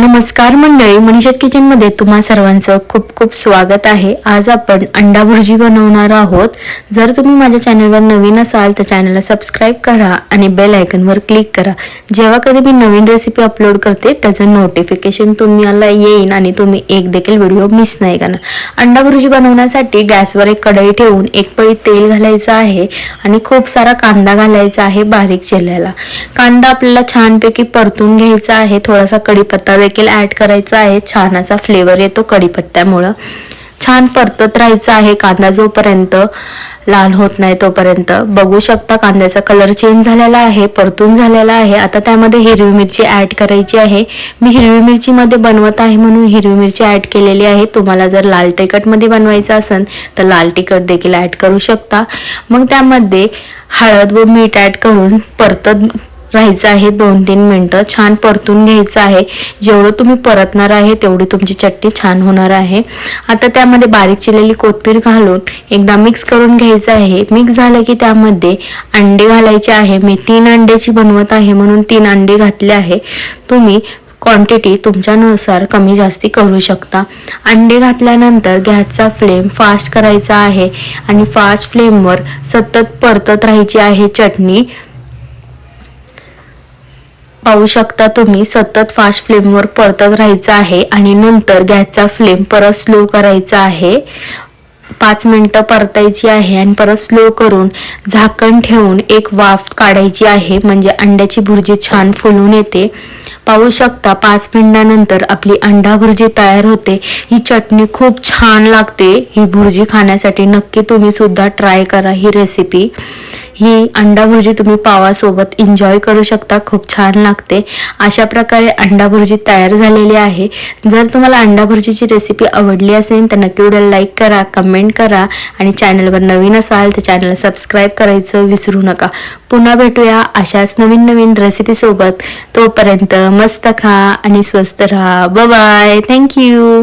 नमस्कार मंडळी मनीषात किचनमध्ये तुम्हा सर्वांचं खूप खूप स्वागत आहे. आज आपण अंडा भुर्जी बनवणार आहोत. जर तुम्ही माझ्या चॅनलवर नवीन असाल तर चॅनलला सबस्क्राईब करा आणि बेल आयकनवर क्लिक करा. जेव्हा कधी मी नवीन रेसिपी अपलोड करते त्याचं नोटिफिकेशन तुम्हाला येईन आणि तुम्ही एक देखील व्हिडिओ मिस नाही करणार. अंडा भुर्जी बनवण्यासाठी गॅसवर एक कढई ठेवून एक पळी तेल घालायचं आहे आणि खूप सारा कांदा घालायचा आहे बारीक चिरलेला. कांदा आपल्याला छानपैकी परतून घ्यायचा आहे. थोडासा कढीपत्ता देखील ॲड करायचा आहे. छान असा फ्लेवर येतो कढीपत्त्यामुळं छान परतत राहायचं आहे. कांदा जोपर्यंत लाल होत नाही तोपर्यंत. बघू शकता कांद्याचा कलर चेंज झालेला आहे परतून झालेला आहे. आता त्यामध्ये हिरवी मिरची ॲड करायची आहे. मी हिरवी मिरचीमध्ये बनवत आहे म्हणून हिरवी मिरची ॲड केलेली आहे. तुम्हाला जर लाल तिखटमध्ये बनवायचं असेल तर लाल तिखट देखील ॲड करू शकता. मग त्यामध्ये हळद व मीठ ॲड करून परतत राहायचं आहे दोन तीन मिनटं छान परतून घ्यायचं आहे. जेवढं तुम्ही परतणार आहे तेवढी तुमची चटणी छान होणार आहे. आता त्यामध्ये बारीक चिरलेली कोथिंबीर घालून एकदा मिक्स करून घ्यायचं आहे. मिक्स झालं की त्यामध्ये अंडे घालायचे आहे. मी तीन अंड्याची बनवत आहे म्हणून तीन अंडे घातले आहे. तुम्ही क्वांटिटी तुमच्यानुसार कमी जास्ती करू शकता. अंडे घातल्यानंतर गॅसचा फ्लेम फास्ट करायचा आहे आणि फास्ट फ्लेमवर सतत परतत राहायची आहे चटणी. पाहू शकता तुम्ही सतत फास्ट फ्लेमवर परतत राहायचं आहे आणि नंतर गॅसचा फ्लेम परत स्लो करायचा आहे. पाच मिनिटं परतायची आहे आणि परत स्लो करून झाकण ठेवून एक वाफ काढायची आहे म्हणजे अंड्याची भुर्जी छान फुलून येते. पाहू शकता पाच मिनिटानंतर आपली अंडा भुर्जी तयार होते. ही चटणी खूप छान लागते. ही भुर्जी खाण्यासाठी नक्की तुम्ही सुद्धा ट्राय करा ही रेसिपी ही अंडा भुर्जी तुम्ही पावासोबत एन्जॉय करू शकता. खूप छान लागते. अशा प्रकारे अंडा भुर्जी तयार झालेली आहे. जर तुम्हाला अंडा भुर्जीची रेसिपी आवडली असेल तर नक्की व्हिडिओ लाईक करा कमेंट करा आणि चॅनलवर नवीन असाल तर चॅनलला सबस्क्राईब करायचं विसरू नका. पुन्हा भेटूया अशाच नवीन नवीन रेसिपीसोबत तोपर्यंत मस्त खा आणि स्वस्त राहा. Bye thank you